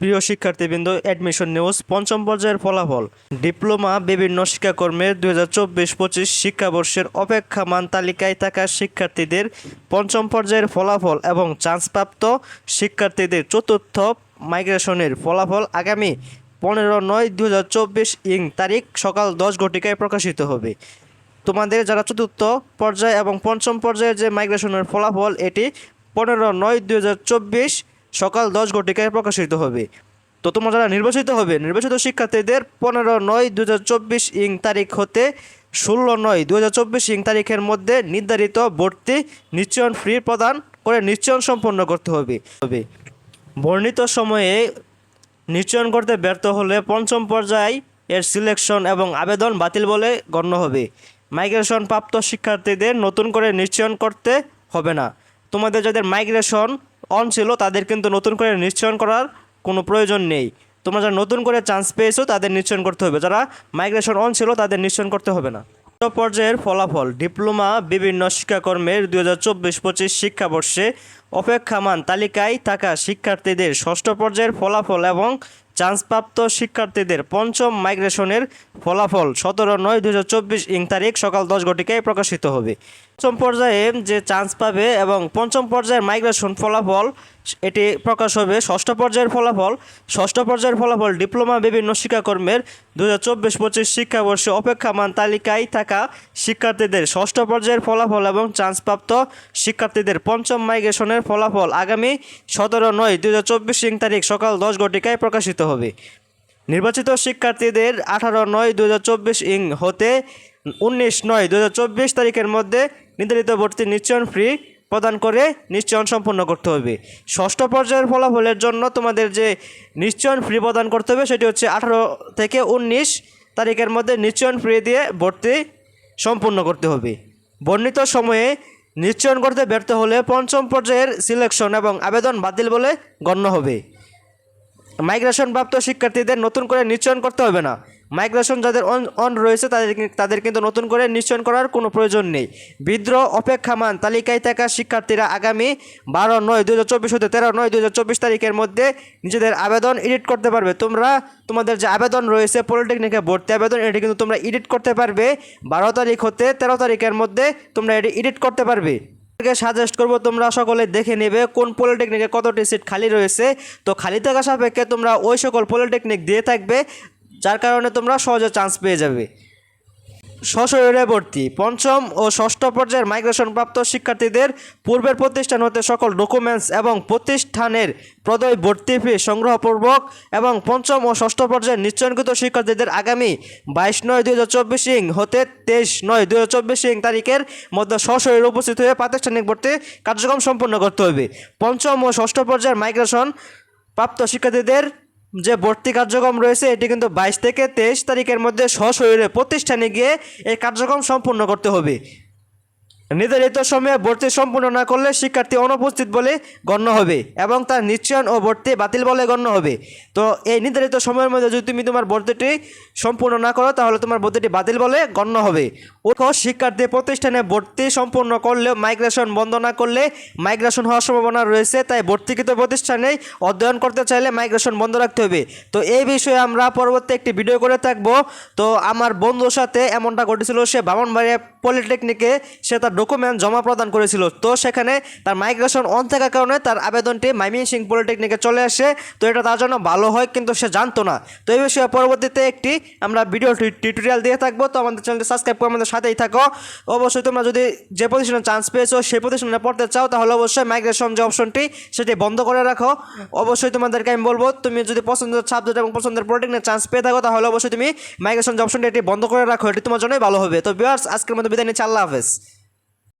প্রিয় শিক্ষার্থীবৃন্দ admission news পঞ্চম পর্যায়ের ফলাফল। ডিপ্লোমা বিভিন্ন শিক্ষাকর্মের দুই হাজার চব্বিশ পঁচিশ শিক্ষাবর্ষের অপেক্ষামান তালিকায় থাকা শিক্ষার্থীদের পঞ্চম পর্যায়ের ফলাফল এবং চান্সপ্রাপ্ত শিক্ষার্থীদের চতুর্থ মাইগ্রেশনের ফলাফল আগামী পনেরো নয় দু হাজার চব্বিশ ইং তারিখ সকাল দশ ঘটিকায় প্রকাশিত হবে। তোমাদের যারা চতুর্থ পর্যায় এবং পঞ্চম পর্যায়ের যে মাইগ্রেশনের ফলাফল, এটি পনেরো নয় দু হাজার চব্বিশ সকাল দশ ঘটিকায় প্রকাশিত হবে। তো তোমরা যারা নির্বাচিত হবে, নির্বাচিত শিক্ষার্থীদের পনেরো নয় দু ইং তারিখ হতে ষোলো নয় দু ইং তারিখের মধ্যে নির্ধারিত ভর্তি নিশ্চয়ন ফ্রি প্রদান করে নিশ্চয়ন সম্পন্ন করতে হবে। হবে বর্ণিত সময়ে নিশ্চয়ন করতে ব্যর্থ হলে পঞ্চম পর্যায় এর সিলেকশন এবং আবেদন বাতিল বলে গণ্য হবে। মাইগ্রেশন প্রাপ্ত শিক্ষার্থীদের নতুন করে নিশ্চয়ন করতে হবে না। তোমাদের যাদের মাইগ্রেশন অন ছিল, তাদের কিন্তু নতুন করে নিশ্চয়ন করার কোনো প্রয়োজন নেই। তোমরা যারা নতুন করে চান্স পেয়েছ, তাদের নিশ্চয়ন করতে হবে। যারা মাইগ্রেশন অন ছিল, তাদের নিশ্চয়ন করতে হবে না। পর্যায়ের ফলাফল, ডিপ্লোমা, বিভিন্ন শিক্ষাকর্মের দু হাজার চব্বিশ পঁচিশ শিক্ষাবর্ষে অপেক্ষামান তালিকায় থাকা শিক্ষার্থীদের ষষ্ঠ পর্যায়ের ফলাফল এবং চান্সপ্রাপ্ত শিক্ষার্থীদের পঞ্চম মাইগ্রেশনের ফলাফল সতেরো নয় দু হাজার চব্বিশ ইং তারিখ সকাল দশ ঘটিকায় প্রকাশিত হবে। পঞ্চম পর্যায়ে যে চান্স পাবে এবং পঞ্চম পর্যায়ের মাইগ্রেশন ফলাফল এটি প্রকাশ হবে ষষ্ঠ পর্যায়ের ফলাফল। ষষ্ঠ পর্যায়ের ফলাফল ডিপ্লোমা বিভিন্ন শিক্ষাকর্মের দু হাজার চব্বিশ পঁচিশ শিক্ষাবর্ষে অপেক্ষামান তালিকায় থাকা শিক্ষার্থীদের ষষ্ঠ পর্যায়ের ফলাফল এবং চান্সপ্রাপ্ত শিক্ষার্থীদের পঞ্চম মাইগ্রেশনের ফলাফল আগামী সতেরো নয় দু হাজার চব্বিশ তারিখ সকাল দশ ঘটিকায় প্রকাশিত হবে। নির্বাচিত শিক্ষার্থীদের আঠারো নয় দু হাজার চব্বিশ ইং হতে উনিশ নয় দু হাজার চব্বিশ তারিখের মধ্যে নির্ধারিত ভর্তি নিশ্চয়ন ফ্রি প্রদান করে নিশ্চয়ন সম্পন্ন করতে হবে। ষষ্ঠ পর্যায়ের ফলাফলের জন্য তোমাদের যে নিশ্চয়ন ফ্রি প্রদান করতে হবে, সেটি হচ্ছে আঠারো থেকে উনিশ তারিখের মধ্যে নিশ্চয়ন ফ্রি দিয়ে ভর্তি সম্পূর্ণ করতে হবে। বর্ণিত সময়ে নিশ্চয়ন করতে ব্যর্থ হলে পঞ্চম পর্যায়ের সিলেকশন এবং আবেদন বাতিল বলে গণ্য হবে। মাইগ্রেশন প্রাপ্ত শিক্ষার্থীদের নতুন করে নিশ্চয়ন করতে হবে না। মাইগ্রেশন যাদের অন অন রয়েছে, তাদের তাদের কিন্তু নতুন করে নিশ্চয়ন করার কোনো প্রয়োজন নেই। বিদ্রোহ অপেক্ষামান তালিকায় থাকা শিক্ষার্থীরা আগামী বারো নয় দু হাজার চব্বিশ হতে তেরো নয় দু হাজার চব্বিশ তারিখের মধ্যে নিজেদের আবেদন এডিট করতে পারবে। তোমরা, তোমাদের যে আবেদন রয়েছে, পলিটেকনিকে ভর্তি আবেদন, এটি কিন্তু তোমরা এডিট করতে পারবে। বারো তারিখ হতে তেরো তারিখের মধ্যে তোমরা এটি এডিট করতে পারবে। সাজেস্ট করব, তোমরা সকলে দেখে নেবে কোন পলিটেকনিকে কতটি সিট খালি রয়েছে। তো খালি থাকা সাপেক্ষে তোমরা ওই সকল পলিটেকনিক দিয়ে থাকবে। যার কারণে তোমরা সহজে চান্স পেয়ে যাবে। সশরীরে ভর্তি। পঞ্চম ও ষষ্ঠ পর্যায়ের মাইগ্রেশন প্রাপ্ত শিক্ষার্থীদের পূর্বের প্রতিষ্ঠান হতে সকল ডকুমেন্টস এবং প্রতিষ্ঠানের প্রদয় ভর্তি ফি সংগ্রহপূর্বক এবং পঞ্চম ও ষষ্ঠ পর্যায়ের নিশ্চয়নকৃত শিক্ষার্থীদের আগামী বাইশ নয় দুই হাজার চব্বিশ ইং হতে তেইশ নয় দুই হাজার চব্বিশ ইং তারিখের মধ্যে সশরীরে উপস্থিত হয়ে প্রাতিষ্ঠানিক ভর্তি কার্যক্রম সম্পন্ন করতে হবে। পঞ্চম ও ষষ্ঠ পর্যায়ের মাইগ্রেশন প্রাপ্ত শিক্ষার্থীদের যে ভর্তি কার্যক্রম রয়েছে, এটি কিন্তু বাইশ থেকে তেইশ তারিখের মধ্যে সশরীরে প্রতিষ্ঠানে গিয়ে এই কার্যক্রম সম্পূর্ণ করতে হবে। নির্ধারিত সময়ে ভর্তি সম্পূর্ণ না করলে শিক্ষার্থী অনুপস্থিত বলে গণ্য হবে এবং তার নিশ্চয়ন ও ভর্তি বাতিল বলে গণ্য হবে। তো এই নির্ধারিত সময়ের মধ্যে যদি তুমি তোমার ভর্তিটি সম্পূর্ণ না করো, তাহলে তোমার ভর্তিটি বাতিল বলে গণ্য হবে। ওঠো শিক্ষার্থী প্রতিষ্ঠানে ভর্তি সম্পূর্ণ করলেও মাইগ্রেশন বন্ধ না করলে মাইগ্রেশন হওয়ার সম্ভাবনা রয়েছে, তাই ভর্তিকৃত প্রতিষ্ঠানেই অধ্যয়ন করতে চাইলে মাইগ্রেশন বন্ধ রাখতে হবে। তো এই বিষয়ে আমরা পরবর্তী একটি ভিডিও করে থাকব। তো আমার বন্ধুর সাথে এমনটা ঘটেছিল, সে বামনবাড়িয়া পলিটেকনিকে সে তার ডকুমেন্ট জমা প্রদান করেছিল। তো সেখানে তার মাইগ্রেশন অন থাকার কারণে তার আবেদনটি মাইমিনসিং পলিটেকনিকে চলে আসে। তো এটা তার জন্য ভালো হয়, কিন্তু সে জানতো না। তো এই বিষয়ে পরবর্তীতে একটি আমরা ভিডিও টিউটোরিয়াল দিয়ে থাকব। তো আমাদের চ্যানেলটি সাবস্ক্রাইব করে আমাদের সাথেই থাকো। অবশ্যই তোমরা যদি যে প্রতিষ্ঠানে চান্স পেয়েছ সেই প্রতিষ্ঠানে পড়তে চাও, তাহলে অবশ্যই মাইগ্রেশন যে অপশনটি সেটি বন্ধ করে রাখো। অবশ্যই তোমাদেরকে আমি বলব, তুমি যদি পছন্দের সাবজেক্ট এবং পছন্দের পলিটেকনিক চান্স পেয়ে থাকো, তাহলে অবশ্যই তুমি মাইগ্রেশন যে অপশনটি এটি বন্ধ করে রাখো। এটি তোমার জন্যই ভালো হবে। তো বিয়ার্স আজকের মধ্যে বিদায় নিচ্ছি। আল্লাহ হাফেজ।